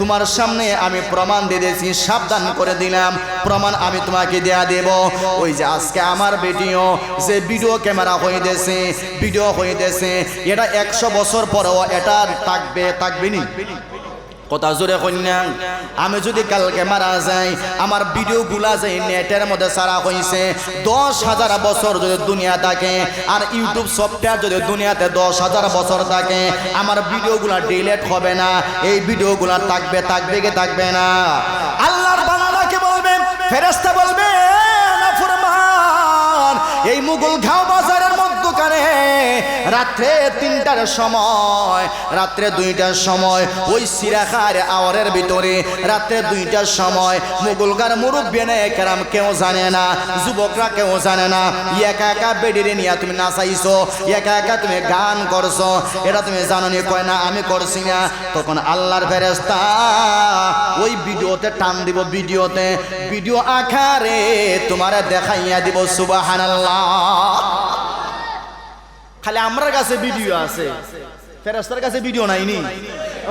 তোমার সামনে আমি প্রমাণ দিয়ে দিয়েছি, সাবধান করে দিলাম। প্রমাণ আমি তোমাকে দেয়া দেব। ওই যে আজকে আমার ভিডিও, যে ভিডিও ক্যামেরা হয়ে হইতেছে, ভিডিও হয়ে হইতেছে, এটা একশো বছর পরেও এটা থাকবে থাকবে নি? কথা জোরে কন্যা আমি যদি কালকে মারা যাই, আমার ভিডিও গুলা যে নেটের মধ্যে সারা হয়েছে দশ হাজার বছর যদি দুনিয়া থাকে, আর ইউটিউব সফটওয়্যার যদি দুনিয়াতে দশ হাজার বছর থাকে, আমার ভিডিওগুলা ডিলেট হবে না, এই ভিডিওগুলা থাকবে থাকবে কি থাকবে না? আল্লাহর বাংলাকে বলবে? ফেরেস্তা বলবে এই মুঘল ঘাও বাজারের রাত্রে তিনটার সময়, রাত্রে দুইটার সময়, ওই সিরাখার আওয়ারের ভিতরে, রাত্রে দুইটার সময় মুঘলগার মুরব্বী কেরাম কেউ জানে না, যুবকরা কেউ জানে না, একা একা বেডিরে নিয়ে তুমি নাচাইছো, একা একা তুমি গান করছ, এটা তুমি জানো নি কয় না, আমি করছি না। তখন আল্লাহর ফেরেস্তা ওই ভিডিওতে টান দিব, ভিডিওতে, ভিডিও আকারে তোমার দেখাইয়া দিব, সুবাহানাল্লাহ। খালি আমরার কাছে ভিডিও আছে। ফেরাস্তার কাছে ভিডিও নাইনি।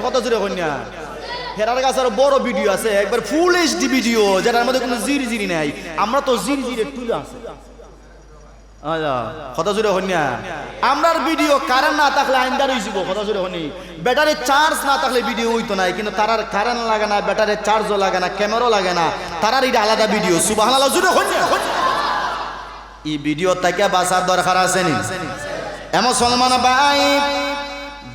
কত জোরে কন্যা ফেরার কাছে আরও বড় ভিডিও আছে। একবার ফুল এইচডি ভিডিও যেটার মধ্যে কোনো জিরি জিরি নাই। আমরা তো জিরি জিরি তুলে আছে। কথা জোরে হন্যা আমরার ভিডিও কারেন্ট না থাকলে আইনদার হইব কথা জোরে হনি ব্যাটারি চার্জ না থাকলে ভিডিও হইতো নাই, কিন্তু তারার কারেন্ট লাগে না ব্যাটারি চার্জও লাগে না ক্যামেরাও লাগে না। তারার এটা আলাদা ভিডিও সুবাহ জোরে হন্যা এই ভিডিও থেকে বাঁচার দরকার আছে নি? এমন সলমান ভাই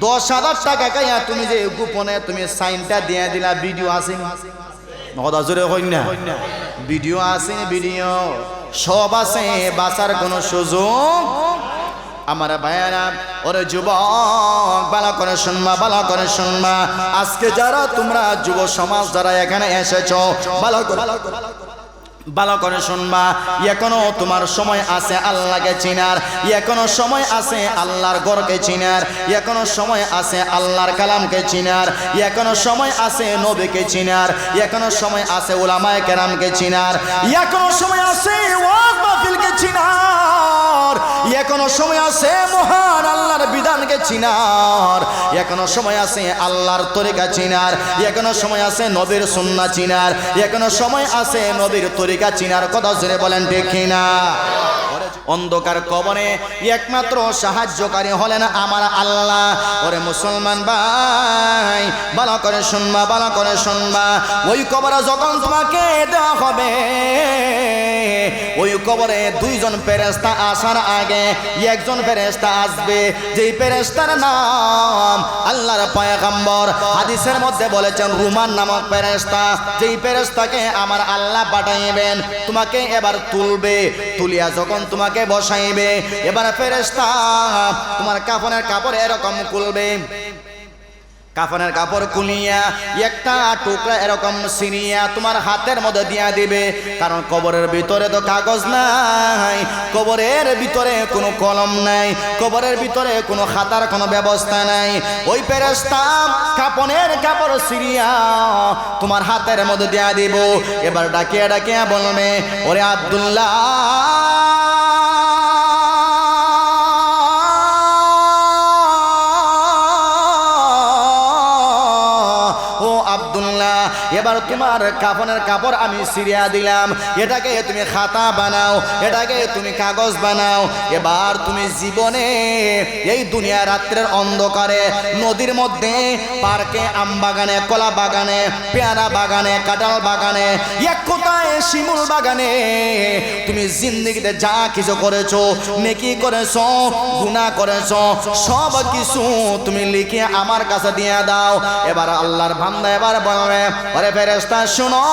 দশ হাজার টাকা কাইয়া তুমি যে গোপনে তুমি সাইনটা দিয়ে দিলা ভিডিও আসেনি? কথা জোরে হই না। ভিডিও আসেনি ভিডিও। সব আছে বাঁচার কোনো সুযোগ? আমার ভাইয়ারা ওরে যুবক ভালো করে শুনবা ভালো করে শুনবা। আজকে যারা তোমরা যুব সমাজ যারা এখানে এসেছ ভালো করে ভালো করে শুনবা। এখনও তোমার সময় আছে আল্লাহকে চিনার। এখনও সময় আছে আল্লাহর গড়কে চিনার। এখনও সময় আছে আল্লাহর কালামকে চিনার। এখনও সময় আছে নবীকে চিনার। এখনও সময় আছে ওলামায়ে কেরামকে চিনার। এখনও সময় আছে ওয়াজ মাহফিলকে চিনার। এখনও সময় আছে মহান আল্লাহর চিনার। এখনও সময় আছে আল্লাহর তরিকা চিনার। এখনও সময় আছে নবীর সুন্না চিনার। এখনও সময় আছে নবীর তরিকা চিনার। কথা জোরে বলেন দেখি না অন্ধকার কবরে একমাত্র সাহায্যকারী হলেন আমার আল্লাহ। ওরে মুসলমান ভাই, ভালো করে শুনবা, ভালো করে শুনবা। ওই কবরে যখন তোমাকে দেওয়া হবে কবরে দুইজন ফেরেস্তা আসার আগে একজন ফেরেস্তা আসবে। যেই ফেরেস্তার নাম আল্লাহর পয়গম্বর। হাদিসের মধ্যে বলেছেন, রুমান নামক ফেরেস্তা যেই ফেরেস্তাকে আমার আল্লাহ পাঠাইবেন, তোমাকে এবার তুলবে, তুলিয়া যখন তোমাকে বসাইবে, এবার ফেরেস্তা তোমার কাপড়ের কাপড় এরকম খুলবে। কাফনের কাপড় কুলিয়া, একটা টুকরা এরকম সিনিয়া তোমার হাতের মধ্যে দিয়া দিবে। কারণ কবরের ভিতরে তো কাগজ নাই, কবরের ভিতরে কোনো কলম নাই, কবরের ভিতরে কোনো খাতার কোনো ব্যবস্থা নাই। ওই পেরেস্তা কাপনের কাপড় সিরিয়া তোমার হাতের মধ্যে দিয়া দিব। এবার ডাকিয়া ডাকিয়া বলবে, ওরে আব্দুল্লাহ এবার তোমার কাপনের কাপড় আমি সিরিয়া দিলাম। এটাকে তুমি খাতা বানাও, এটাকে তুমি কাগজ বানাও। এবার তুমি জীবনে এই দুনিয়া রাত্রের অন্ধকারে, নদীর মধ্যে, পার্কে, আম বাগানে, কলা বাগানে, পেয়ারা বাগানে, কাঁঠাল বাগানে, এক কোথায় শিমুল বাগানে, তুমি জিন্দগিতে যা কিছু করেছ, নেকি করেছ, গুনাহ করেছ, সব কিছু তুমি লিখে আমার কাছে দিয়ে দাও। এবার আল্লাহর বান্দা এবার বলবে আরে ফেরেস্তা শোনো।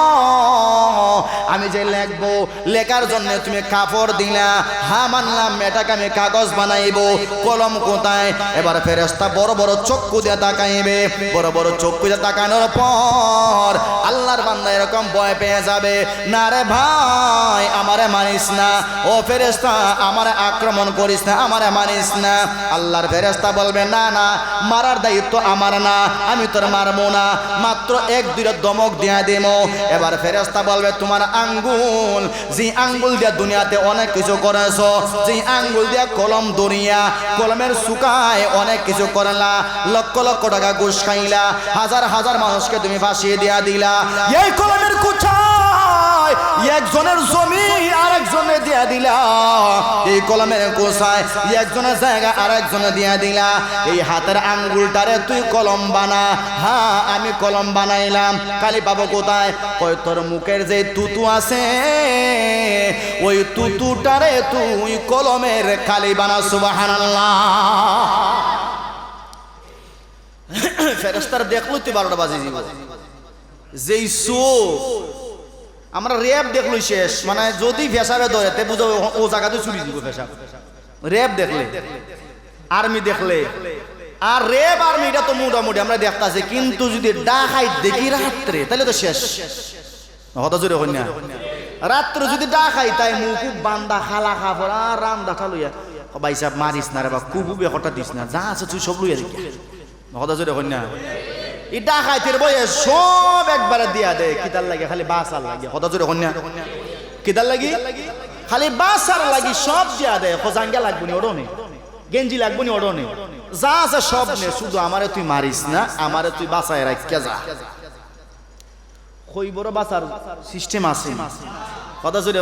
আমি যে লিখব, লেখার জন্য তুমি কাপড় দিলা। হা মানলাম, এটাকে আমি কাগজ বানাইবো। কলম কোথায়? এবার ফেরেস্তা বড় বড় চক্ষু দিয়ে তাকাইবে। বড় বড় চক্ষু দিয়ে তাকানোর পর আল্লাহর বান্দা এরকম ভয় পেয়ে যাবে। না রে ভাই, আমারে মানিস না। ও ফেরেস্তা আমারে আক্রমণ করিস না, আমারে মানিস না। আল্লাহর ফেরেস্তা বলবে, না না, মারার দায়িত্ব আমার না। আমি তোর মারবো না। মাত্র এক দুইটা দমক দিয়া দেমো। এবার ফেরেস্তা বলবে, তোমার আঙ্গুল যে আঙ্গুল দিয়া দুনিয়াতে অনেক কিছু করেছ যে আঙ্গুল দিয়া কলম দরিয়া কলমের শুকায় অনেক কিছু করলা, লক্ষ লক্ষ টাকা ঘুষ খাইলা, হাজার হাজার মানুষকে তুমি ফাঁসিয়ে দিয়া দিলা। এই কলমের একজনের জমি আরেকজনে দিয়া দিলা। এই কলমের কোষায় একজনের জায়গা আরেকজনে দিয়া দিলা। এই হাতের আঙ্গুলটারে তুই কলম বানা। হ্যাঁ আমি কলম বানাইলাম। কালি পাবো কোথায়? কই তোর মুখের যে তুতু আছে, ওই তুতুটারে তুই কলমের কালি বানা, সুবহানাল্লাহ। ফেরেস্তার দেখল তুই বারোটা বাজে যেই চোখ আমরা র্যাব দেখল শেষ। মানে যদি ফেসাবে ধরে, তে বুঝো ও জায়গাতে চুরি দিব ফেসাব র্যাব দেখলে। আর্মি দেখলে। আর রেব আর্মি, এটা তো মোটামুটি আমরা দেখতাছি। কিন্তু যদি ডাকাই দেখি রাত্রে, তাহলে তো শেষ। হত জোরে হইনা রাত্রে যদি ডাকাই তাই মুখু বান্দা, খালা, খাফর, আর রাম দাঠা লইয়া। ভাই সাহেব, মারিস না রে বা কুবু বেকটা দিস না। যা আছে তুই সব লইয়া দেখি। হত জোরে হইনা ই ডাকাইতের বয়ে সব একবারে দিয়া দে কিতার লাগে, খালি বাসার লাগে। হত জোরে হইনা কিতার লাগি? খালি বাসার লাগি, সব দিয়া দে খোজাঙ্গা লাগবো নি, ওড়ো নেই গেঞ্জি লাগবো নি, ওড়ো নেই যা আছে সব নে, শুধু আমারে তুই মারিস না, আমারে তুই বাসায় রাখিয়া যা। খইবর বাসার সিস্টেম আছে। কথা জোরে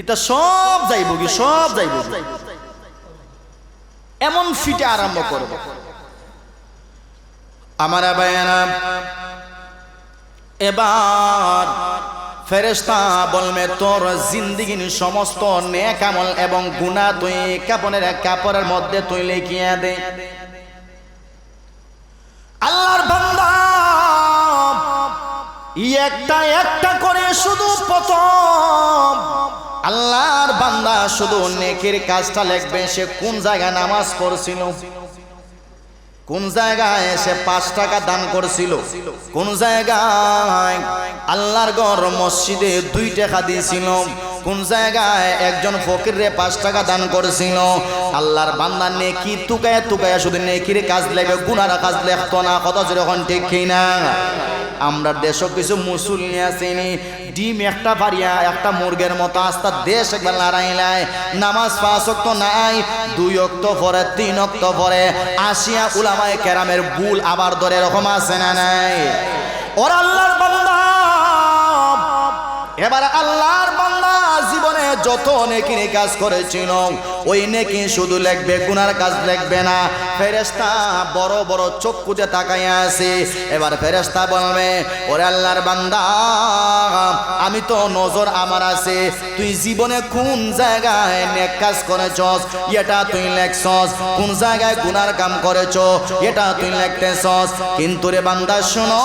এটা সব যাইব কি সব যাইব? এমন ফিটে আরম্ভ করব। আমার বায়ানা এবার ফেরেস্তা বলবে তোর জিন্দিগির সমস্ত নেক আমল এবং গুণা তুই কাপড়ের কাপড়ের মধ্যে তুই লিখিয়ে দে। আল্লাহর বান্দা ই একটা একটা করে শুধু প্রথম আল্লাহর বান্দা শুধু নেকের কাজটা লেখবে, সে কোন জায়গায় নামাজ পড়ছিল? কোন জায়গায় সে পাঁচ টাকা দান করছিল? কোন জায়গায়? আল্লাহর গড় মসজিদে দুই টাকা দিয়েছিল কোন জায়গায় একজন ফকিরে পাঁচ টাকা দান করেছিল? আল্লাহর বান্দা নেকি তুকায় তুকায় শুধু নেকির কাজ লেগে, গুনার কাজ লেখতো না কত যেরকম ঠিক না আমরা দেশ কিছু মুসল্লি আসেনি ডিম একটা পারিয়া একটা মুরগের মতো আস্তা দেশ একবার লড়াইলায় নামাজ পাঁচ অক্ত নাই, দুই অক্ত পরে, তিন অক্ত পরে, আসিয়া উলামায় কেরামের বুল আবার ধরে এরকম আছে না নাই? ওর আল্লাহর বান্দা, এবার আল্লাহর বান্দা যত নেকি কাজ করেছিল, ওই নেকি শুধু লিখবে, গুনার কাজ লিখবে না। ফেরেস্তা বড় বড় চক্ষু যে তাকাইয়া আছে। এবার ফেরেস্তা বলবে, ওরে আল্লাহর বান্দা, আমি তো নজর আমার আছে। তুই জীবনে কোন জায়গায় নেক কাজ করেছস? এটা তুই লেখছস। কোন জায়গায় গুনার কাম করেছ? এটা তুই লিখতেছস। কিন্তু রে বান্দা, শোনো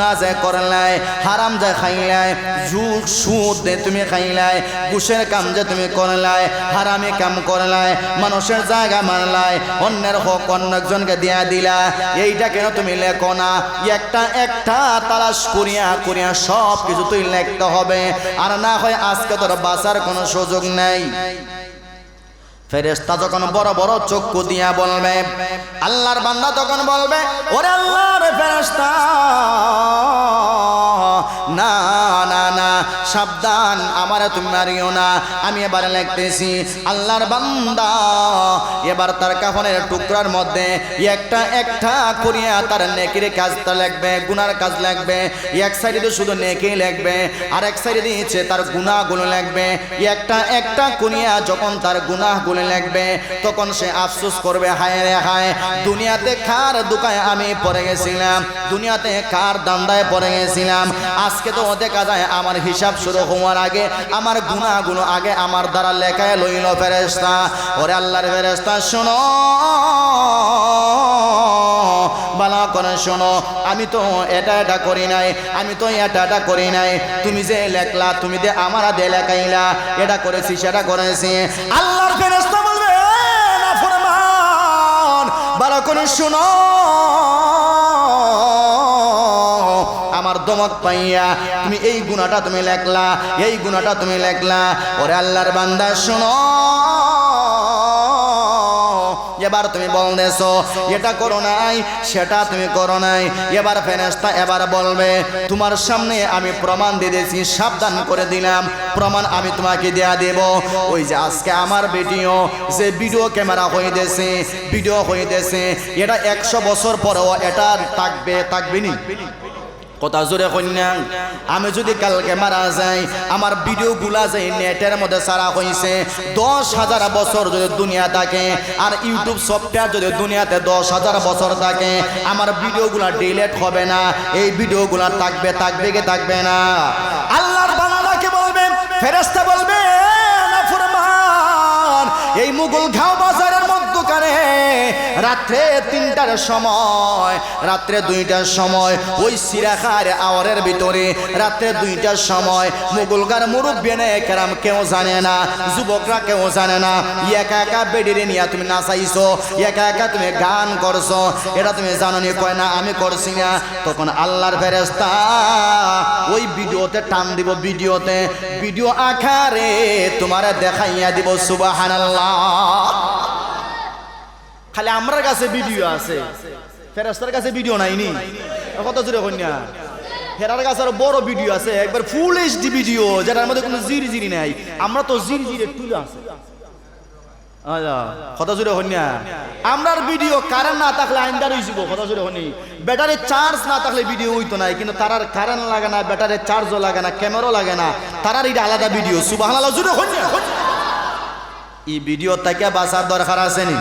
গুনা যে করলাই হারাম যে খাইলাই জুক সুদ দে তুমি খাইলাই ঘুষের কাম যে তুমি করলাই হারামি কাম করলাই মানুষের জায়গা মানলাই অন্যের হক অন্য একজনকে দিয়া দিলা। এইটা কেন তুমি লেখো না? একটা একটা তালাশ করিয়া করিয়া সব কিছু তুই লিখতে হবে। আর না হয় আজকে তোর বাঁচার কোনো সুযোগ নেই। ফেরেস্তা যখন বড় বড় চক্ষু দিয়া বলবে, আল্লাহর বান্দা তখন বলবে, ওরে আল্লাহর ফেরেস্তা না না না সাবধান, আমারে তুমি না। আমি এবার আল্লাহর বান্দা, এবার তার কাফনের টুকরার মধ্যে একটা একটা করিয়া তার নেকির কাজটা লাগবে গুনার কাজ লাগবে এক সাইডে শুধু নেকি লাগবে আর এক সাইডে দিয়েছে তার গুণাগুলো লাগবে একটা একটা করিয়া যখন তার গুনাহগুলো লাগবে তখন সে আফসোস করবে, হায় রে হায়, দুনিয়াতে খার দুকায় আমি পড়ে গেছিলাম, দুনিয়াতে খার দান্দায় পড়ে গেছিলাম, আজকে তো দেখা যায় আমার হিসাব শুরু হওয়ার আগে আমার গুণাগুলো আগে আমার দ্বারা লেখায় লইল ফেরেস্তা ওরে আল্লাহর ফেরেস্তা শোনো। ভালো করে শোনো, আমি তো এটা এটা করি নাই, আমি তো এটা এটা করি নাই। তুমি যে লেখলা, তুমি যে আমার দে লেখাইলা, এটা করেছি, সেটা করেছি। আল্লাহর ফেরেশতা বলবে ফরমান করে শোনো। আমার দমক পাইয়া তুমি এই গুণাটা তুমি লেখলা, এই গুণাটা তুমি লেখলা। ওরে আল্লাহর বান্দা, শোনো। এবার তুমি বলতেছো, এটা করো নাই, সেটা তুমি করো নাই। এবার ফেরেস্তা এবার বলবে, তোমার সামনে আমি প্রমাণ দিয়ে দিয়েছি, সাবধান করে দিলাম, প্রমাণ আমি তোমাকে দেয়া দেব। ওই যে আজকে আমার ভিডিও, যে ভিডিও ক্যামেরা হইতেছে, ভিডিও হইতেছে, এটা একশো বছর পরেও এটা থাকবে থাকবে নি? কথা জোরে কন্যা আমি যদি কালকে মারা যাই, আমার ভিডিও গুলা যে নেটের মধ্যে সারা হয়েছে দশ হাজার বছর যদি দুনিয়া থাকে, আর ইউটিউব সফটওয়্যার যদি দুনিয়াতে দশ হাজার বছর থাকে, আমার ভিডিওগুলা ডিলেট হবে না, এই ভিডিওগুলা থাকবে থাকবে কি থাকবে না? আল্লাহর বাংলাকে বলবে ফেরেস্তা বলবে এই মুঘল ঘাও রাত্রে তিনটার সময়, রাত্রে দুইটার সময়, ওই সিরাখার আওয়ারের ভিতরে রাত্রে দুইটার সময় মুঘলকার মুরব্বিয়ানে কেরাম কেউ জানে না, যুবকরা কেউ জানে না, একা একা বেডিরে নিয়ে তুমি নাচাইছো, একা একা তুমি গান করছ, এটা তুমি জানো নি কয় না, আমি করছি না। তখন আল্লাহর ফেরেস্তা ওই ভিডিওতে টান দিব, ভিডিওতে, ভিডিও আকারে তোমার দেখাইয়া দিব, সুবাহানাল্লাহ। খালি আমরার কাছে ভিডিও আছে। ফেরেস্তার কাছে ভিডিও নাইনি। কত জোরে কন্যা ফেরার কাছে আরও বড় ভিডিও আছে। একবার ফুল এইচডি ভিডিও যেটার মধ্যে কোনো জিরি জিরি নাই। আমরা তো জিরি জিরি তুলে আছে। কথা জুড়ে হন্যা আমরার ভিডিও কারেন্ট না থাকলে আইনদার হইব, কথা জুড়ে হনি ব্যাটারি চার্জ না থাকলে ভিডিও হইতো নাই, কিন্তু তারার কারেন্ট লাগে না ব্যাটারি চার্জও লাগে না ক্যামেরাও লাগে না। তারার এটা আলাদা ভিডিও সুবাহ জুড়ে হন্যা এই ভিডিও থেকে বাঁচার দরকার আছে নি?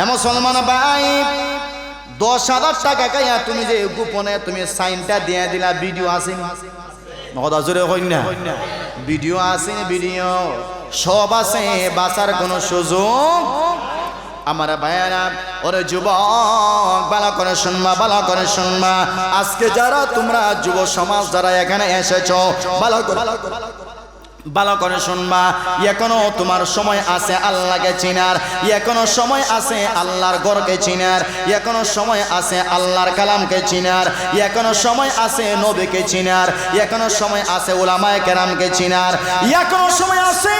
এমন সলমান ভাই দশ হাজার টাকা কাইয়া তুমি যে গোপনে তুমি সাইনটা দিয়ে দিলা ভিডিও আছে কথা জোরে হই না। ভিডিও আছে ভিডিও। সব আছে বাঁচার কোনো সুযোগ। আমার ভাইয়ারা ওরে যুবক ভালো করে শুনবা ভালো করে শুনবা। আজকে যারা তোমরা যুব সমাজ যারা এখানে এসেছ ভালো করে ভালো করে শুনবা। এখনও তোমার সময় আছে আল্লাহকে চিনার। এখনও সময় আছে আল্লাহর গড়কে চিনার। এখনও সময় আছে আল্লাহর কালামকে চিনার। এখনও সময় আছে নবীকে চিনার। এখনও সময় আছে ওলামায় কেরামকে চিনার। এখনও সময় আছে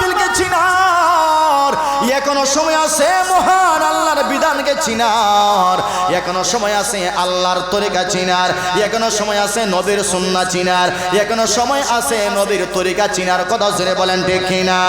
মাহফিলকে চিনার। এখনও সময় আছে মহান আল্লাহর বিধানকে চিনার। এখনও সময় আছে আল্লাহর তরিকা চিনার। এখনও সময় আছে নবীর সুন্না চিনার। এখনও সময় আছে নবীর তরিকা চিনার। কথা জোরে বলেন ঠিক কিনা?